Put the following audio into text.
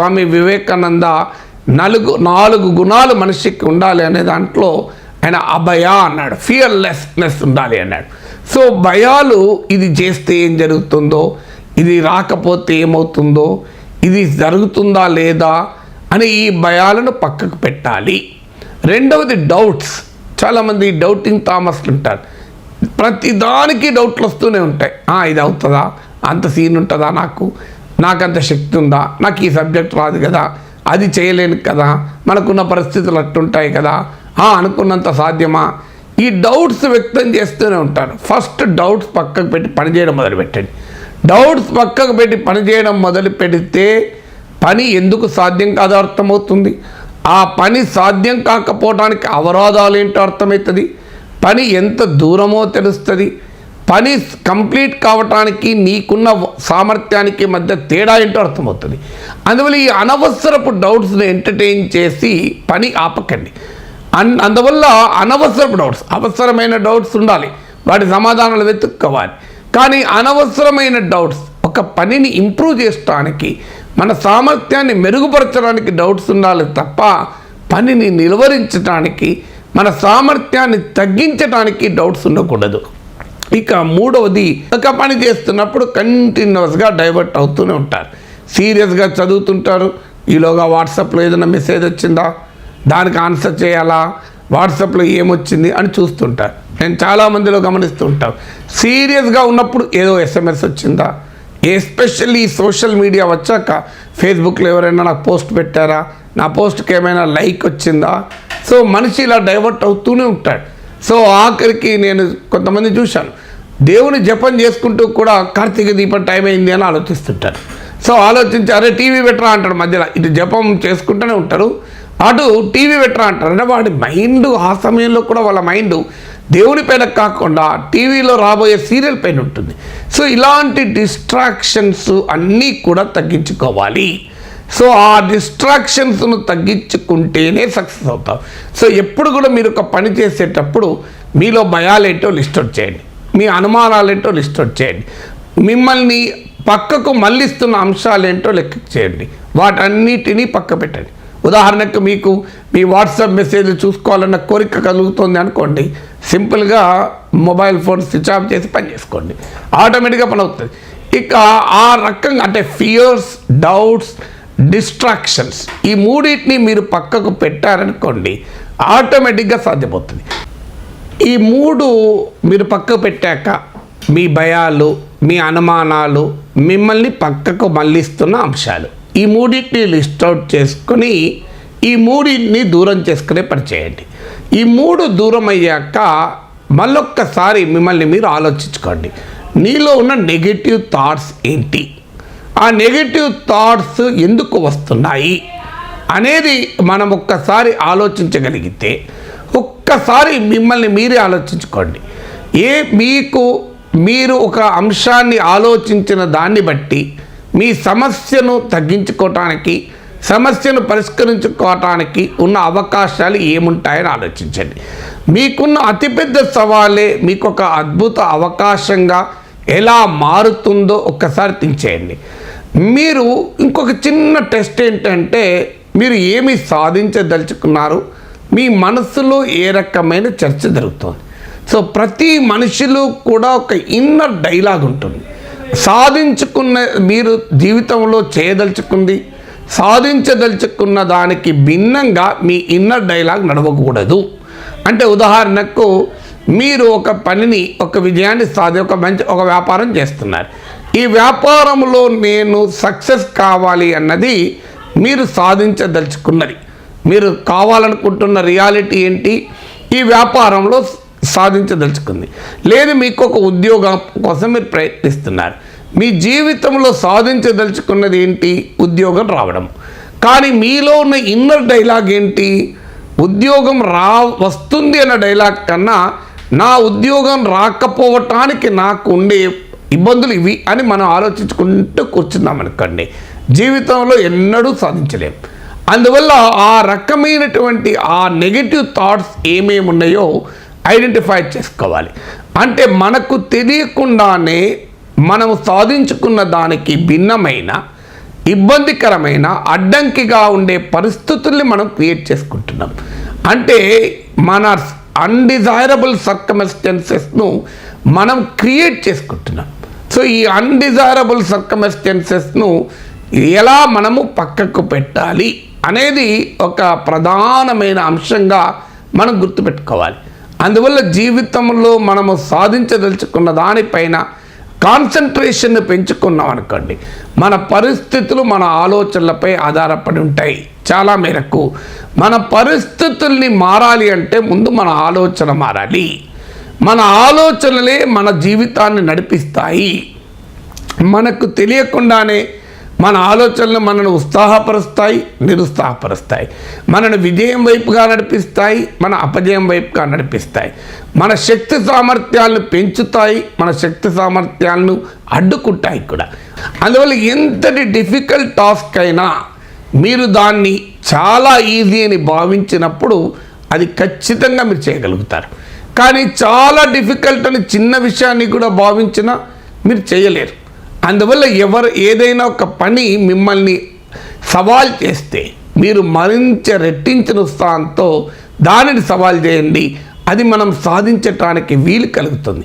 స్వామి వివేకానంద నలుగు నాలుగు గుణాలు మనిషికి ఉండాలి అనే దాంట్లో ఆయన అభయ అన్నాడు. ఫియర్లెస్నెస్ ఉండాలి అన్నాడు. సో భయాలు ఇది చేస్తే ఏం జరుగుతుందో ఇది రాకపోతే ఏమవుతుందో ఇది జరుగుతుందా లేదా అని ఈ భయాలను పక్కకు పెట్టాలి. రెండవది డౌట్స్ చాలామంది డౌటింగ్ థామస్లు ఉంటారు. ప్రతిదానికి డౌట్లు వస్తూనే ఉంటాయి. ఇది అవుతుందా? అంత సీన్ ఉంటుందా నాకు? నాకంత శక్తి ఉందా? నాకు ఈ సబ్జెక్ట్ రాదు కదా. అది చేయలేను కదా. మనకున్న పరిస్థితులు అట్టుంటాయి కదా. "ఆ, అనుకున్నంత సాధ్యమా? ఈ డౌట్స్ వ్యక్తం చేస్తూనే ఉంటారు. ఫస్ట్ డౌట్స్ పక్కకు పెట్టి పనిచేయడం మొదలుపెట్టండి. డౌట్స్ పక్కకు పెట్టి పనిచేయడం మొదలు పెడితే పని ఎందుకు సాధ్యం కాదో అర్థమవుతుంది. ఆ పని సాధ్యం కాకపోవడానికి అవరోధాలు ఏంటో అర్థమవుతుంది. పని ఎంత దూరమో తెలుస్తుంది. పని కంప్లీట్ కావటానికి నీకున్న సామర్థ్యానికి మధ్య తేడా ఏంటో అర్థమవుతుంది. అందువల్ల ఈ అనవసరపు డౌట్స్ని ఎంటర్టైన్ చేసి పని ఆపకండి. అన్ అందువల్ల అనవసరపు డౌట్స్ అవసరమైన డౌట్స్ ఉండాలి. వాటి సమాధానాలు వెతుక్కోవాలి. కానీ అనవసరమైన డౌట్స్ ఒక పనిని ఇంప్రూవ్ చేయడానికి మన సామర్థ్యాన్ని మెరుగుపరచడానికి డౌట్స్ ఉండాలి తప్ప పనిని నిలువరించడానికి మన సామర్థ్యాన్ని తగ్గించడానికి డౌట్స్ ఉండకూడదు. ఇక మూడవది ఒక పని చేస్తున్నప్పుడు కంటిన్యూస్గా డైవర్ట్ అవుతూనే ఉంటారు. సీరియస్గా చదువుతుంటారు. ఈలోగా వాట్సాప్లో ఏదైనా మెసేజ్ వచ్చిందా? దానికి ఆన్సర్ చేయాలా? వాట్సాప్లో ఏమొచ్చింది అని చూస్తుంటారు. నేను చాలామందిలో గమనిస్తూ ఉంటాను సీరియస్గా ఉన్నప్పుడు ఏదో ఎస్ఎంఎస్ వచ్చిందా? ఎస్పెషల్లీ సోషల్ మీడియా వచ్చాక ఫేస్బుక్లో ఎవరైనా నాకు పోస్ట్ పెట్టారా? నా పోస్ట్కి ఏమైనా లైక్ వచ్చిందా? సో మనిషి ఇలా డైవర్ట్ అవుతూనే ఉంటాడు. సో ఆఖరికి నేను కొంతమంది చూశాను. దేవుని జపం చేసుకుంటూ కూడా కార్తీక దీపం టైం అయింది అని ఆలోచిస్తుంటారు. సో ఆలోచించి అరే టీవీ పెట్టరా? అంటాడు మధ్యలో. ఇటు జపం చేసుకుంటూనే ఉంటారు. అటు టీవీ పెట్టరా అంటారు. అంటే వాడి మైండ్ ఆ సమయంలో కూడా వాళ్ళ మైండ్ దేవుని పైన కాకుండా టీవీలో రాబోయే సీరియల్ పైన ఉంటుంది. సో ఇలాంటి డిస్ట్రాక్షన్స్ అన్నీ కూడా తగ్గించుకోవాలి. సో ఆ డిస్ట్రాక్షన్స్ను తగ్గించుకుంటేనే సక్సెస్ అవుతాం. సో ఎప్పుడు కూడా మీరు ఒక పని చేసేటప్పుడు మీలో భయాలేంటో లిస్ట్ అవుట్ చేయండి. మీ అనుమానాలేంటో లిస్ట్ అవుట్ చేయండి. మిమ్మల్ని పక్కకు మళ్ళిస్తున్న అంశాలేంటో లెక్క చేయండి. వాటన్నిటినీ పక్క పెట్టండి. ఉదాహరణకు మీకు మీ వాట్సాప్ మెసేజ్ చూసుకోవాలన్న కోరిక కలుగుతుంది అనుకోండి. సింపుల్గా మొబైల్ ఫోన్ స్విచ్ ఆఫ్ చేసి పని చేసుకోండి. ఆటోమేటిక్గా పని అవుతుంది. ఇక ఆ రకంగా అంటే ఫియర్స్ డౌట్స్ డిస్ట్రాక్షన్స్ ఈ మూడింటిని మీరు పక్కకు పెట్టారనుకోండి ఆటోమేటిక్గా సాధ్యమవుతుంది. ఈ మూడు మీరు పక్కకు పెట్టాక మీ భయాలు మీ అనుమానాలు మిమ్మల్ని పక్కకు మళ్ళిస్తున్న అంశాలు. ఈ మూడింటిని లిస్ట్ అవుట్ చేసుకొని ఈ మూడింటిని దూరం చేసుకునే పని చేయండి. ఈ మూడు దూరం అయ్యాక మళ్ళొక్కసారి మిమ్మల్ని మీరు ఆలోచించుకోండి. నీలో ఉన్న నెగటివ్ థాట్స్ ఏంటి? ఆ నెగటివ్ థాట్స్ ఎందుకు వస్తున్నాయి? అనేది మనం ఒక్కసారి ఆలోచించగలిగితే ఒక్కసారి మిమ్మల్ని మీరే ఆలోచించుకోండి. ఏ మీకు మీరు ఒక అంశాన్ని ఆలోచించిన దాన్ని బట్టి మీ సమస్యను తగ్గించుకోవటానికి సమస్యను పరిష్కరించుకోవటానికి ఉన్న అవకాశాలు ఏముంటాయని ఆలోచించండి. మీకున్న అతిపెద్ద సవాలే మీకు ఒక అద్భుత అవకాశంగా ఎలా మారుతుందో ఒక్కసారి థింక్ చేయండి. మీరు ఇంకొక చిన్న టెస్ట్ ఏంటంటే మీరు ఏమి సాధించదలుచుకున్నారు? మీ మనసులో ఏ రకమైన చర్చ జరుగుతుంది? సో ప్రతి మనిషిలో కూడా ఒక ఇన్నర్ డైలాగ్ ఉంటుంది. సాధించుకున్న మీరు జీవితంలో చేయదలుచుకుంది సాధించదలుచుకున్న దానికి భిన్నంగా మీ ఇన్నర్ డైలాగ్ నడవకూడదు. అంటే ఉదాహరణకు మీరు ఒక పనిని ఒక విజయాన్ని సాధి ఒక మంచి ఒక వ్యాపారం చేస్తున్నారు. ఈ వ్యాపారంలో నేను సక్సెస్ కావాలి అన్నది మీరు సాధించదలుచుకున్నది. మీరు కావాలనుకుంటున్న రియాలిటీ ఏంటి? ఈ వ్యాపారంలో సాధించదలుచుకుంది. లేదు మీకు ఒక ఉద్యోగం కోసం మీరు ప్రయత్నిస్తున్నారు. మీ జీవితంలో సాధించదలుచుకున్నది ఏంటి? ఉద్యోగం రావడం. కానీ మీలో ఉన్న ఇన్నర్ డైలాగ్ ఏంటి? ఉద్యోగం రా వస్తుంది అన్న డైలాగ్ కన్నా నా ఉద్యోగం రాకపోవటానికి నాకు ఉండే ఇబ్బందులు ఇవి అని మనం ఆలోచించుకుంటూ కూర్చున్నాం అనుకోండి జీవితంలో ఎన్నడూ సాధించలేము అందువల్ల ఆ రకమైనటువంటి ఆ నెగిటివ్ థాట్స్ ఏమేమి ఉన్నాయో ఐడెంటిఫై చేసుకోవాలి. అంటే మనకు తెలియకుండానే మనము సాధించుకున్న దానికి భిన్నమైన ఇబ్బందికరమైన అడ్డంకిగా ఉండే పరిస్థితుల్ని మనం క్రియేట్ చేసుకుంటున్నాం. అంటే మన అన్డిజైరబుల్ సర్కమెస్టెన్సెస్ను మనం క్రియేట్ చేసుకుంటున్నాం. సో ఈ అన్డిజైరబుల్ సర్కమెస్టెన్సెస్ను ఎలా మనము పక్కకు పెట్టాలి? అనేది ఒక ప్రధానమైన అంశంగా మనం గుర్తుపెట్టుకోవాలి. అందువల్ల జీవితంలో మనము సాధించదలుచుకున్న దానిపైన కాన్సన్ట్రేషన్ను పెంచుకున్నాం అనుకోండి. మన పరిస్థితులు మన ఆలోచనలపై ఆధారపడి ఉంటాయి. చాలా మేరకు మన పరిస్థితుల్ని మారాలి అంటే ముందు మన ఆలోచన మారాలి. మన ఆలోచనలే మన జీవితాన్ని నడిపిస్తాయి. మనకు తెలియకుండానే మన ఆలోచనలు మనను ఉత్సాహపరుస్తాయి నిరుత్సాహపరుస్తాయి. మనను విజయం వైపుగా నడిపిస్తాయి మన అపజయం వైపుగా నడిపిస్తాయి. మన శక్తి సామర్థ్యాలను పెంచుతాయి మన శక్తి సామర్థ్యాలను అడ్డుకుంటాయి కూడా. అందువల్ల ఎంతటి డిఫికల్ట్ టాస్క్ అయినా మీరు దాన్ని చాలా ఈజీ అని భావించినప్పుడు అది ఖచ్చితంగా మీరు చేయగలుగుతారు. కానీ చాలా డిఫికల్ట్ అని చిన్న విషయాన్ని కూడా భావించినా మీరు చేయలేరు. అందువల్ల ఎవరు ఏదైనా ఒక పని మిమ్మల్ని సవాల్ చేస్తే మీరు మరింత రెట్టించిన ఉత్సాహంతో దానిని సవాల్ చేయండి. అది మనం సాధించటానికి వీలు కలుగుతుంది.